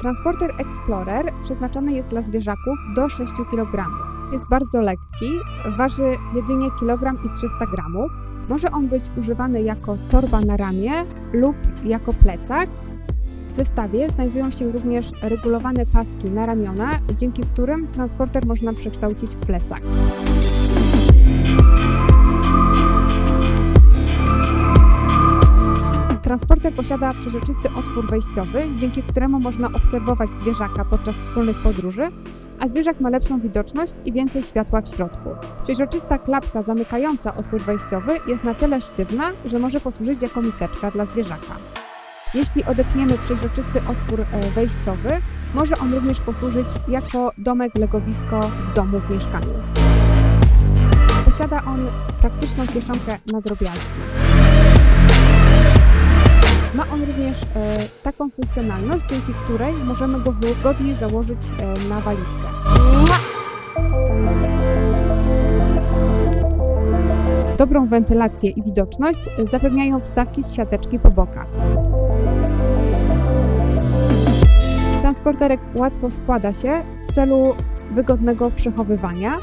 Transporter Explorer przeznaczony jest dla zwierzaków do 6 kg. Jest bardzo lekki, waży jedynie kilogram i 300 gramów. Może on być używany jako torba na ramię lub jako plecak. W zestawie znajdują się również regulowane paski na ramiona, dzięki którym transporter można przekształcić w plecak. Transporter posiada przeźroczysty otwór wejściowy, dzięki któremu można obserwować zwierzaka podczas wspólnych podróży, a zwierzak ma lepszą widoczność i więcej światła w środku. Przeźroczysta klapka zamykająca otwór wejściowy jest na tyle sztywna, że może posłużyć jako miseczka dla zwierzaka. Jeśli odepniemy przeźroczysty otwór e, wejściowy, może on również posłużyć jako domek legowisko w domu w mieszkaniu. Posiada on praktyczną kieszonkę na drobiazgi. Również e, taką funkcjonalność, dzięki której możemy go wygodnie założyć e, na walizkę. Dobrą wentylację i widoczność e, zapewniają wstawki z siateczki po bokach. Transporterek łatwo składa się w celu wygodnego przechowywania.